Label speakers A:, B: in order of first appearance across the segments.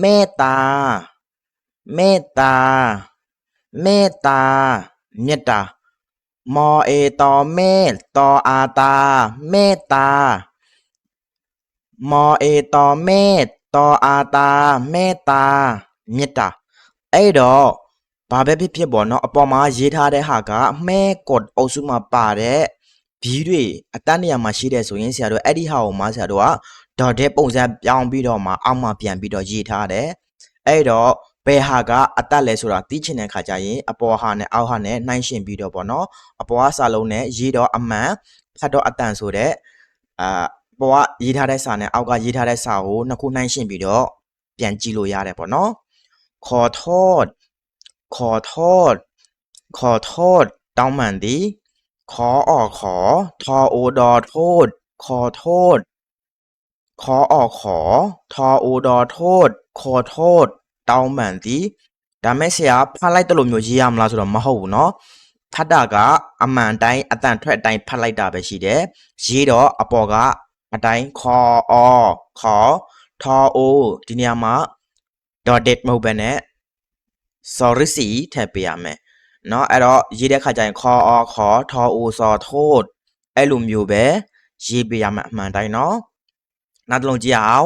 A: မေတ္တာမေတ္တာမေတ္တာမေတ္တာမောအေတော်မေတော်အာတာမေတ္တာမောအေတော်မေတော်အာတာမေတ္တာမေတ္တာအဲ့တော့ဘာပဲဖြစ်ဖြစ်ပေါ့နော်အပေါ်မှာရေးထားတဲ့ဟာကမဲကွတ်အုပ်စုမှာပါတဲ့ဘီးတွေအတန်းနေရာမှာရှိတဲ့ဆိုရင်ဆရာတို့အဲ့ဒီဟာကိုမှဆရာတို့က ဒေါ်တဲ့ပုံစံပြောင်းပြီးတော့မှအောက်မှာပြန်ပြီးတော့ရေးထားတယ်အဲ့တော့ဘယ်ဟာကအတက်လဲဆိုတာသိချင်တဲ့ခါကျရင်အပေါ်ဟာနဲ့အောက်ဟာနဲ့နှိုင်းရှင်ပြီးတော့ပေါ့နော်အပေါ်ကစာလုံးနဲ့ရေးတော့အမှန်ဖတ်တော့အတန်ဆိုတဲ့အာပေါ်ကရေးထားတဲ့စာနဲ့အောက်ကရေးထားတဲ့စာကိုနှစ်ခုနှိုင်းရှင်ပြီးတော့ပြန်ကြည့်လို့ရတယ်ပေါ့နော်ခေါ်ထော့ခေါ်ထော့ခေါ်ထော့တောင်းမှန်သည်ခေါ်အော်ခေါ်ထောအိုဒေါ်ထို့ခေါ်ထော့ขอ ออกขอ ทออูดอโทษ ขอโทษ တောင်းပန်သည်ဒါမဲ့ဆရာဖတ်လိုက်တယ်လို့မျိုးရေးရမလားဆိုတော့မဟုတ်ဘူးเนาะဖတ်တာကအမှန်တိုင်းအတန်ထွက်အတိုင်းဖတ်လိုက်တာပဲရှိတယ်ရေးတော့အပေါ်ကအတိုင်းခေါ်အော်ခေါ်ထောအိုဒီနေရာမှာ dotted မဟုတ်ဘဲနဲ့ sorry စီထည့်ပေးရမယ်เนาะအဲ့တော့ရေးတဲ့ခါကျရင်ခေါ်အော်ခေါ်ထောအိုစော်ထို့အဲ့လိုမျိုးပဲရေးပေးရမယ်အမှန်တိုင်းเนาะ นัดลงเจียว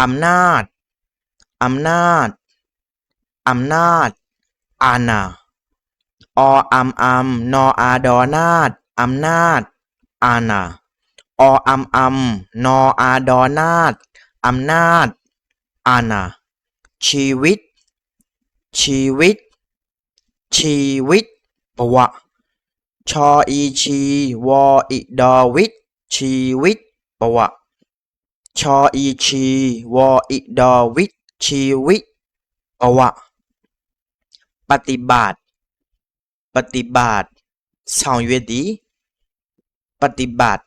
A: อำนาจอำนาจอำนาจอาณาออัมอัมนออาดอนาจอำนาจอาณาออัมอัมนออาดอนาจอำนาจอาณาชีวิต ชีวิต ชีวิตปะวะชออีชีวออิดอวิทชีวิตปะวะ ชออีชี วออิดอวิชีวิปวะ ปฏิบัติ ปฏิบัติสองเวดี ปฏิบัติ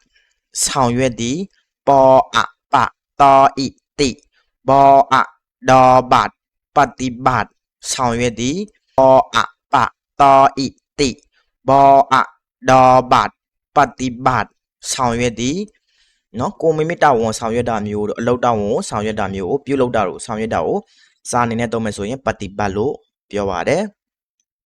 A: สองเวดีปออะปะตออิติปออะดอบัตปฏิบัติสองเวดีปออะปะตออิติปออะดอบัตปฏิบัติสองเวดี နော်ကိုမိမိတာဝန်ဆောင်ရွက်တာမျိုးတို့အလုပ်တာဝန်ဆောင်ရွက်တာမျိုးကိုပြုလုပ်တာတို့ဆောင်ရွက်တာကိုစာအနေနဲ့သုံးမယ်ဆိုရင်ပฏิပတ်လို့ပြောပါတယ်